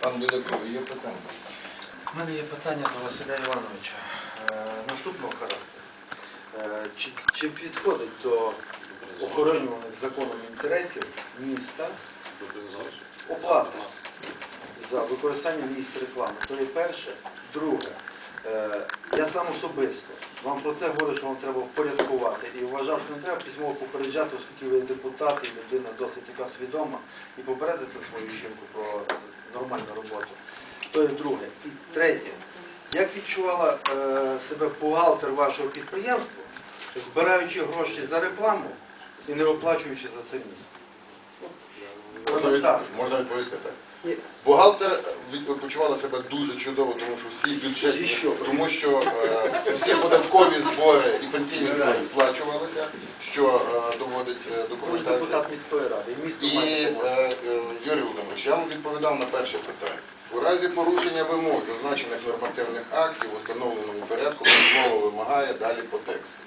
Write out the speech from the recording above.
Пан Біляков, є питання. У мене є питання до Василя Івановича е, наступного характеру. Е, Чи, чи підходить до охоронюваних законом інтересів міста оплата за використання місць реклами? То є перше. Друге, е, я сам особисто вам про це говорю, що вам треба впорядкувати і вважав, що не треба письмово попереджати, оскільки ви депутат і людина досить така свідома, і попередити свою жінку про. То є друге. І третє. Як відчувала е, себе бухгалтер вашого підприємства, збираючи гроші за рекламу і не оплачуючи за це місце? Можна, від- Так. можна відповісти так. Ні. Бухгалтер від- почувала себе дуже чудово, тому що всі І бюджетні, що? тому що е, всі податкові збори і пенсійні збори сплачувалися, що е, доводить е, Ви ж документація. депутат міської ради, і місто І має е, допомогти. е, Юрій Володимирович, я вам відповідав на перше питання. У разі порушення вимог, зазначених нормативних актів, в установленому порядку, письмово вимагає далі по тексту.